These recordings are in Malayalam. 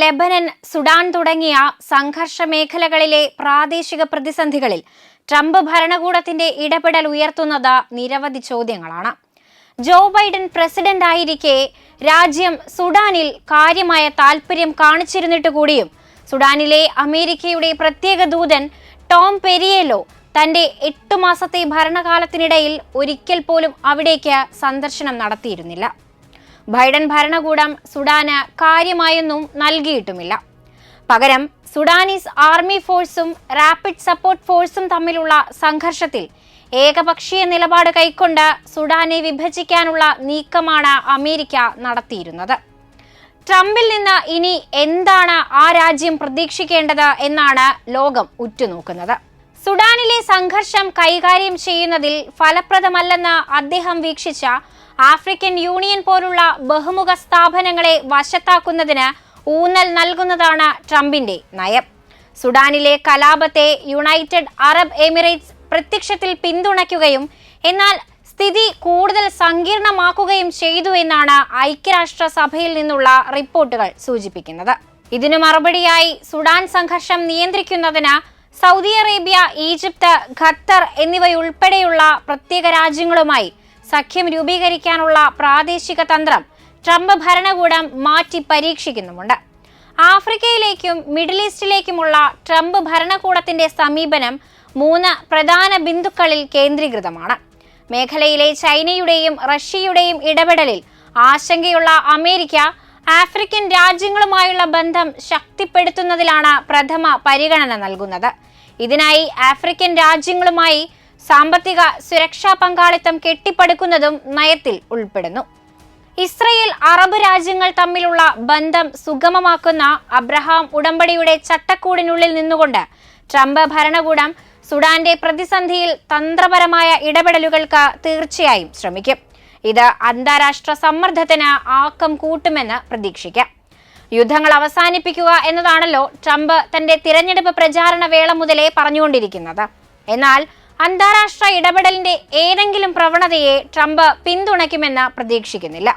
ലെബനൻ സുഡാൻ തുടങ്ങിയ സംഘർഷ മേഖലകളിലെ പ്രാദേശിക പ്രതിസന്ധികളിൽ ട്രംപ് ഭരണകൂടത്തിന്റെ ഇടപെടൽ ഉയർത്തുന്നത് നിരവധി ചോദ്യങ്ങളാണ്. ജോ ബൈഡൻ പ്രസിഡന്റ് ആയിരിക്കെ രാജ്യം സുഡാനിൽ കാര്യമായ താൽപര്യം കാണിച്ചിരുന്നിട്ട് കൂടിയും സുഡാനിലെ അമേരിക്കയുടെ പ്രത്യേക ദൂതൻ ടോം പെരിയേലോ തന്റെ എട്ടു മാസത്തെ ഭരണകാലത്തിനിടയിൽ ഒരിക്കൽ പോലും അവിടേക്ക് സന്ദർശനം നടത്തിയിരുന്നില്ല. ബൈഡൻ ഭരണകൂടം സുഡാന് കാര്യമായൊന്നും നൽകിയിട്ടുമില്ല. പകരം സുഡാനീസ് ആർമി ഫോഴ്സും റാപ്പിഡ് സപ്പോർട്ട് ഫോഴ്സും തമ്മിലുള്ള സംഘർഷത്തിൽ ഏകപക്ഷീയ നിലപാട് കൈക്കൊണ്ട് സുഡാനെ വിഭജിക്കാനുള്ള നീക്കമാണ് അമേരിക്ക നടത്തിയിരുന്നത്. ട്രംപിൽ നിന്ന് ഇനി എന്താണ് ആ രാജ്യം പ്രതീക്ഷിക്കേണ്ടത് എന്നാണ് ലോകം ഉറ്റുനോക്കുന്നത്. സുഡാനിലെ സംഘർഷം കൈകാര്യം ചെയ്യുന്നതിൽ ഫലപ്രദമല്ലെന്ന് അദ്ദേഹം വീക്ഷിച്ച ആഫ്രിക്കൻ യൂണിയൻ പോലുള്ള ബഹുമുഖ സ്ഥാപനങ്ങളെ വശത്താക്കുന്നതിന് ഊന്നൽ നൽകുന്നതാണ് ട്രംപിന്റെ നയം. സുഡാനിലെ കലാപത്തെ യുണൈറ്റഡ് അറബ് എമിറേറ്റ്സ് പ്രത്യക്ഷത്തിൽ പിന്തുണയ്ക്കുകയും എന്നാൽ സ്ഥിതി കൂടുതൽ സങ്കീർണമാക്കുകയും ചെയ്തു എന്നാണ് ഐക്യരാഷ്ട്രസഭയിൽ നിന്നുള്ള റിപ്പോർട്ടുകൾ സൂചിപ്പിക്കുന്നത്. ഇതിനു മറുപടിയായി സുഡാൻ സംഘർഷം നിയന്ത്രിക്കുന്നതിന് സൗദി അറേബ്യ ഈജിപ്ത് ഖത്തർ എന്നിവയുൾപ്പെടെയുള്ള പ്രത്യേക രാജ്യങ്ങളുമായി സഖ്യം രൂപീകരിക്കാനുള്ള പ്രാദേശിക തന്ത്രം ട്രംപ് ഭരണകൂടം മാറ്റി പരീക്ഷിക്കുന്നുമുണ്ട്. ആഫ്രിക്കയിലേക്കും മിഡിൽ ഈസ്റ്റിലേക്കുമുള്ള ട്രംപ് ഭരണകൂടത്തിന്റെ സമീപനം മൂന്ന് പ്രധാന ബിന്ദുക്കളിൽ കേന്ദ്രീകൃതമാണ്. മേഖലയിലെ ചൈനയുടെയും റഷ്യയുടെയും ഇടപെടലിൽ ആശങ്കയുള്ള അമേരിക്ക ആഫ്രിക്കൻ രാജ്യങ്ങളുമായുള്ള ബന്ധം ശക്തിപ്പെടുത്തുന്നതിലാണ് പ്രഥമ പരിഗണന നൽകുന്നത്. ഇതിനായി ആഫ്രിക്കൻ രാജ്യങ്ങളുമായി സാമ്പത്തിക സുരക്ഷാ പങ്കാളിത്തം കെട്ടിപ്പടുക്കുന്നതും നയത്തിൽ ഉൾപ്പെടുന്നു. ഇസ്രയേൽ അറബ് രാജ്യങ്ങൾ തമ്മിലുള്ള ബന്ധം സുഗമമാക്കുന്ന അബ്രഹാം ഉടമ്പടിയുടെ ചട്ടക്കൂടിനുള്ളിൽ നിന്നുകൊണ്ട് ട്രംപ് ഭരണകൂടം സുഡാന്റെ പ്രതിസന്ധിയിൽ തന്ത്രപരമായ ഇടപെടലുകൾക്ക് തീർച്ചയായും ശ്രമിക്കും. ഇത് അന്താരാഷ്ട്ര സമ്മർദ്ദത്തിന് ആക്കം കൂട്ടുമെന്ന് പ്രതീക്ഷിക്കാം. യുദ്ധങ്ങൾ അവസാനിപ്പിക്കുക എന്നതാണല്ലോ ട്രംപ് തന്റെ തിരഞ്ഞെടുപ്പ് പ്രചാരണ വേള മുതലേ പറഞ്ഞുകൊണ്ടിരിക്കുന്നത്. എന്നാൽ അന്താരാഷ്ട്ര ഇടപെടലിന്റെ ഏതെങ്കിലും പ്രവണതയെ ട്രംപ് പിന്തുണയ്ക്കുമെന്ന് പ്രതീക്ഷിക്കുന്നില്ല.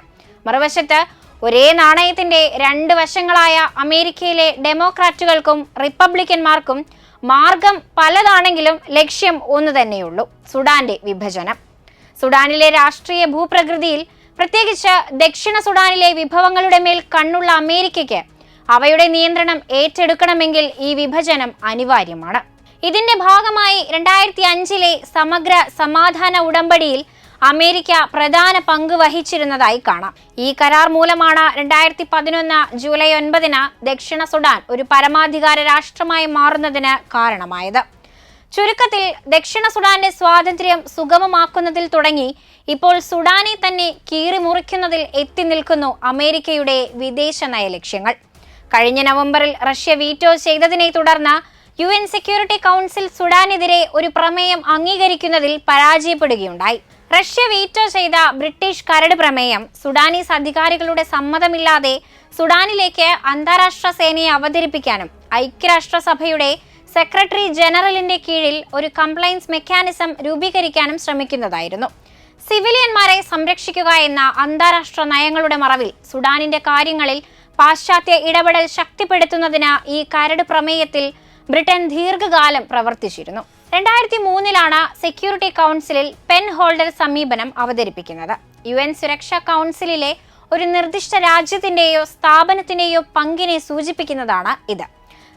മറുവശത്ത് ഒരേ നാണയത്തിന്റെ രണ്ട് വശങ്ങളായ അമേരിക്കയിലെ ഡെമോക്രാറ്റുകൾക്കും റിപ്പബ്ലിക്കന്മാർക്കും മാർഗം പലതാണെങ്കിലും ലക്ഷ്യം ഒന്നു തന്നെയുള്ളൂ സുഡാന്റെ വിഭജനം. സുഡാനിലെ രാഷ്ട്രീയ ഭൂപ്രകൃതിയിൽ പ്രത്യേകിച്ച് ദക്ഷിണ സുഡാനിലെ വിഭവങ്ങളുടെ മേൽ കണ്ണുള്ള അമേരിക്കയ്ക്ക് അവയുടെ നിയന്ത്രണം ഏറ്റെടുക്കണമെങ്കിൽ ഈ വിഭജനം അനിവാര്യമാണ്. ഇതിന്റെ ഭാഗമായി രണ്ടായിരത്തി അഞ്ചിലെ സമഗ്ര സമാധാന ഉടമ്പടിയിൽ അമേരിക്ക പ്രധാന പങ്ക് വഹിച്ചിരുന്നതായി കാണാം. ഈ കരാർ മൂലമാണ് രണ്ടായിരത്തി പതിനൊന്ന് ജൂലൈ ഒൻപതിന് ദക്ഷിണ സുഡാൻ ഒരു പരമാധികാര രാഷ്ട്രമായി മാറുന്നതിന് കാരണമായത്. ചുരുക്കത്തിൽ ദക്ഷിണ സുഡാന്റെ സ്വാതന്ത്ര്യം സുഗമമാക്കുന്നതിൽ തുടങ്ങി ഇപ്പോൾ സുഡാനെ തന്നെ കീറിമുറിക്കുന്നതിൽ എത്തി നിൽക്കുന്നു അമേരിക്കയുടെ വിദേശ നയ ലക്ഷ്യങ്ങൾ. കഴിഞ്ഞ നവംബറിൽ റഷ്യ വീറ്റോ ചെയ്തതിനെ തുടർന്ന് യു എൻ സെക്യൂരിറ്റി കൗൺസിൽ സുഡാനെതിരെ ഒരു പ്രമേയം അംഗീകരിക്കുന്നതിൽ പരാജയപ്പെടുകയുണ്ടായി. റഷ്യ വീറ്റോ ചെയ്ത ബ്രിട്ടീഷ് കരട് പ്രമേയം സുഡാനീസ് അധികാരികളുടെ സമ്മതമില്ലാതെ സുഡാനിലേക്ക് അന്താരാഷ്ട്ര സേനയെ അവതരിപ്പിക്കാനും ഐക്യരാഷ്ട്രസഭയുടെ സെക്രട്ടറി ജനറലിന്റെ കീഴിൽ ഒരു കംപ്ലൈൻസ് മെക്കാനിസം രൂപീകരിക്കാനും ശ്രമിക്കുന്നതായിരുന്നു. സിവിലിയന്മാരെ സംരക്ഷിക്കുക എന്ന അന്താരാഷ്ട്ര നയങ്ങളുടെ മറവിൽ സുഡാനിന്റെ കാര്യങ്ങളിൽ പാശ്ചാത്യ ഇടപെടൽ ശക്തിപ്പെടുത്തുന്നതിന് ഈ കരട് പ്രമേയത്തിൽ ബ്രിട്ടൻ ദീർഘകാലം പ്രവർത്തിച്ചിരുന്നു. രണ്ടായിരത്തി മൂന്നിലാണ് സെക്യൂരിറ്റി കൗൺസിലിൽ പെൻ ഹോൾഡർ സമീപനം അവതരിപ്പിക്കുന്നത്. യു എൻ സുരക്ഷാ കൗൺസിലിലെ ഒരു നിർദ്ദിഷ്ട രാജ്യത്തിന്റെയോ സ്ഥാപനത്തിന്റെയോ പങ്കിനെ സൂചിപ്പിക്കുന്നതാണ് ഇത്.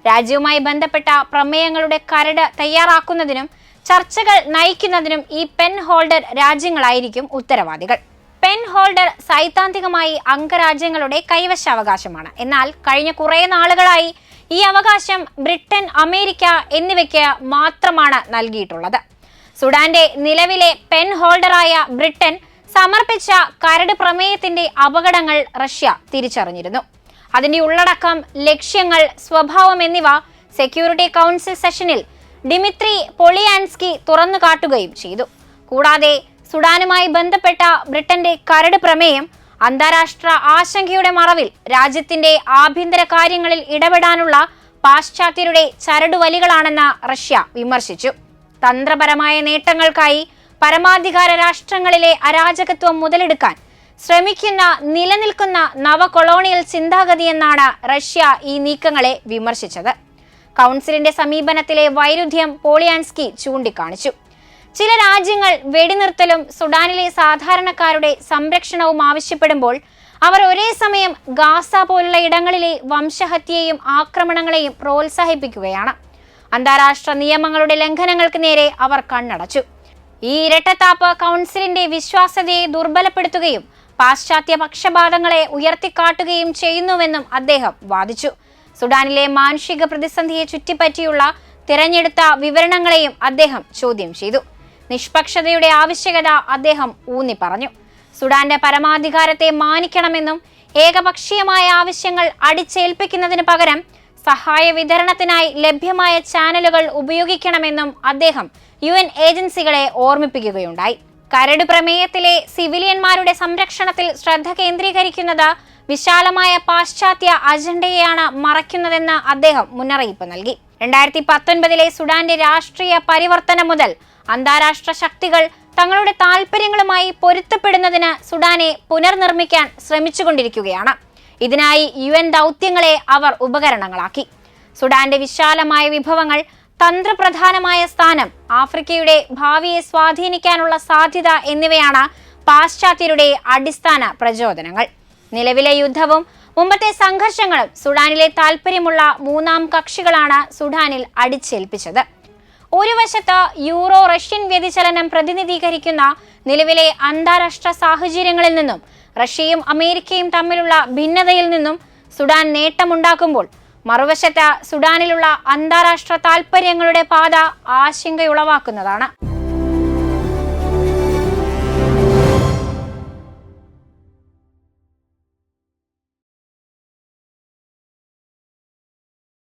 രാജ്യവുമായി ബന്ധപ്പെട്ട പ്രമേയങ്ങളുടെ കരട് തയ്യാറാക്കുന്നതിനും ചർച്ചകൾ നയിക്കുന്നതിനും ഈ പെൻ ഹോൾഡർ രാജ്യങ്ങളായിരിക്കും ഉത്തരവാദികൾ. പെൻ ഹോൾഡർ സൈദ്ധാന്തികമായി അംഗരാജ്യങ്ങളുടെ കൈവശാവകാശമാണ്. എന്നാൽ കഴിഞ്ഞ കുറേ നാളുകളായി ഈ അവകാശം ബ്രിട്ടൻ അമേരിക്ക എന്നിവയ്ക്ക് മാത്രമാണ് നൽകിയിട്ടുള്ളത്. സുഡാന്റെ നിലവിലെ പെൻ ഹോൾഡറായ ബ്രിട്ടൻ സമർപ്പിച്ച കരട് പ്രമേയത്തിന്റെ അപകടങ്ങൾ റഷ്യ തിരിച്ചറിഞ്ഞിരുന്നു. അതിന്റെ ഉള്ളടക്കം ലക്ഷ്യങ്ങൾ സ്വഭാവം എന്നിവ സെക്യൂരിറ്റി കൗൺസിൽ സെഷനിൽ ഡിമിത്രി പൊളിയാൻസ്കി തുറന്നു കാട്ടുകയും ചെയ്തു. കൂടാതെ സുഡാനുമായി ബന്ധപ്പെട്ട ബ്രിട്ടന്റെ കരട് പ്രമേയം അന്താരാഷ്ട്ര ആശങ്കയുടെ മറവിൽ രാജ്യത്തിന്റെ ആഭ്യന്തര കാര്യങ്ങളിൽ ഇടപെടാനുള്ള പാശ്ചാത്യരുടെ ചരടുവലികളാണെന്ന് റഷ്യ വിമർശിച്ചു. തന്ത്രപരമായ നേട്ടങ്ങൾക്കായി പരമാധികാര രാഷ്ട്രങ്ങളിലെ അരാജകത്വം മുതലെടുക്കാൻ ശ്രമിക്കുന്ന നിലനിൽക്കുന്ന നവകൊളോണിയൽ ചിന്താഗതിയെന്നാണ് റഷ്യ ഈ നീക്കങ്ങളെ വിമർശിച്ചത്. കൗൺസിലിന്റെ സമീപനത്തിലെ വൈരുദ്ധ്യം പോളിയാൻസ്കി ചൂണ്ടിക്കാണിച്ചു. ചില രാജ്യങ്ങൾ വെടിനിർത്തലും സുഡാനിലെ സാധാരണക്കാരുടെ സംരക്ഷണവും ആവശ്യപ്പെടുമ്പോൾ അവർ ഒരേ സമയം ഗാസ പോലുള്ള ഇടങ്ങളിലെ വംശഹത്യയെയും ആക്രമണങ്ങളെയും പ്രോത്സാഹിപ്പിക്കുകയാണ്. അന്താരാഷ്ട്ര നിയമങ്ങളുടെ ലംഘനങ്ങൾക്ക് നേരെ അവർ കണ്ണടച്ചു. ഈ ഇരട്ടത്താപ്പ് കൗൺസിലിന്റെ വിശ്വാസ്യതയെ ദുർബലപ്പെടുത്തുകയും പാശ്ചാത്യ പക്ഷപാതങ്ങളെ ഉയർത്തിക്കാട്ടുകയും ചെയ്യുന്നുവെന്നും അദ്ദേഹം വാദിച്ചു. സുഡാനിലെ മാനുഷിക പ്രതിസന്ധിയെ ചുറ്റിപ്പറ്റിയുള്ള തിരഞ്ഞെടുത്ത വിവരണങ്ങളെയും അദ്ദേഹം ചോദ്യം ചെയ്തു. നിഷ്പക്ഷതയുടെ ആവശ്യകത അദ്ദേഹം ഊന്നി പറഞ്ഞു. സുഡാന്റെ പരമാധികാരത്തെ മാനിക്കണമെന്നും ഏകപക്ഷീയമായ ആവശ്യങ്ങൾ അടിച്ചേൽപ്പിക്കുന്നതിന് പകരം സഹായ വിതരണത്തിനായി ലഭ്യമായ ചാനലുകൾ ഉപയോഗിക്കണമെന്നും അദ്ദേഹം യു ഏജൻസികളെ ഓർമ്മിപ്പിക്കുകയുണ്ടായി. കരട് പ്രമേയത്തിലെ സിവിലിയന്മാരുടെ സംരക്ഷണത്തിൽ ശ്രദ്ധ കേന്ദ്രീകരിക്കുന്നത് വിശാലമായ പാശ്ചാത്യ അജണ്ടയെയാണ് മറയ്ക്കുന്നതെന്ന് അദ്ദേഹം മുന്നറിയിപ്പ് നൽകി. രണ്ടായിരത്തി പത്തൊൻപതിലെ സുഡാന്റെ രാഷ്ട്രീയ പരിവർത്തനം മുതൽ അന്താരാഷ്ട്ര ശക്തികൾ തങ്ങളുടെ താൽപ്പര്യങ്ങളുമായി പൊരുത്തപ്പെടുന്നതിന് സുഡാനെ പുനർനിർമ്മിക്കാൻ ശ്രമിച്ചുകൊണ്ടിരിക്കുകയാണ്. ഇതിനായി യു എൻ ദൗത്യങ്ങളെ അവർ ഉപകരണങ്ങളാക്കി. സുഡാന്റെ വിശാലമായ വിഭവങ്ങൾ തന്ത്രപ്രധാനമായ സ്ഥാനം ആഫ്രിക്കയുടെ ഭാവിയെ സ്വാധീനിക്കാനുള്ള സാധ്യത എന്നിവയാണ് പാശ്ചാത്യരുടെ അടിസ്ഥാന പ്രചോദനങ്ങൾ. നിലവിലെ യുദ്ധവും മുമ്പത്തെ സംഘർഷങ്ങളും സുഡാനിലെ താൽപ്പര്യമുള്ള മൂന്നാം കക്ഷികളാണ് സുഡാനിൽ അടിച്ചേൽപ്പിച്ചത്. ഒരു വശത്ത് യൂറോ റഷ്യൻ വ്യതിചലനം പ്രതിനിധീകരിക്കുന്ന നിലവിലെ അന്താരാഷ്ട്ര സാഹചര്യങ്ങളിൽ നിന്നും റഷ്യയും അമേരിക്കയും തമ്മിലുള്ള ഭിന്നതയിൽ നിന്നും സുഡാൻ നേട്ടമുണ്ടാക്കുമ്പോൾ മറുവശത്ത് സുഡാനിലുള്ള അന്താരാഷ്ട്ര താൽപ്പര്യങ്ങളുടെ പാത ആശങ്കയുളവാക്കുന്നതാണ്.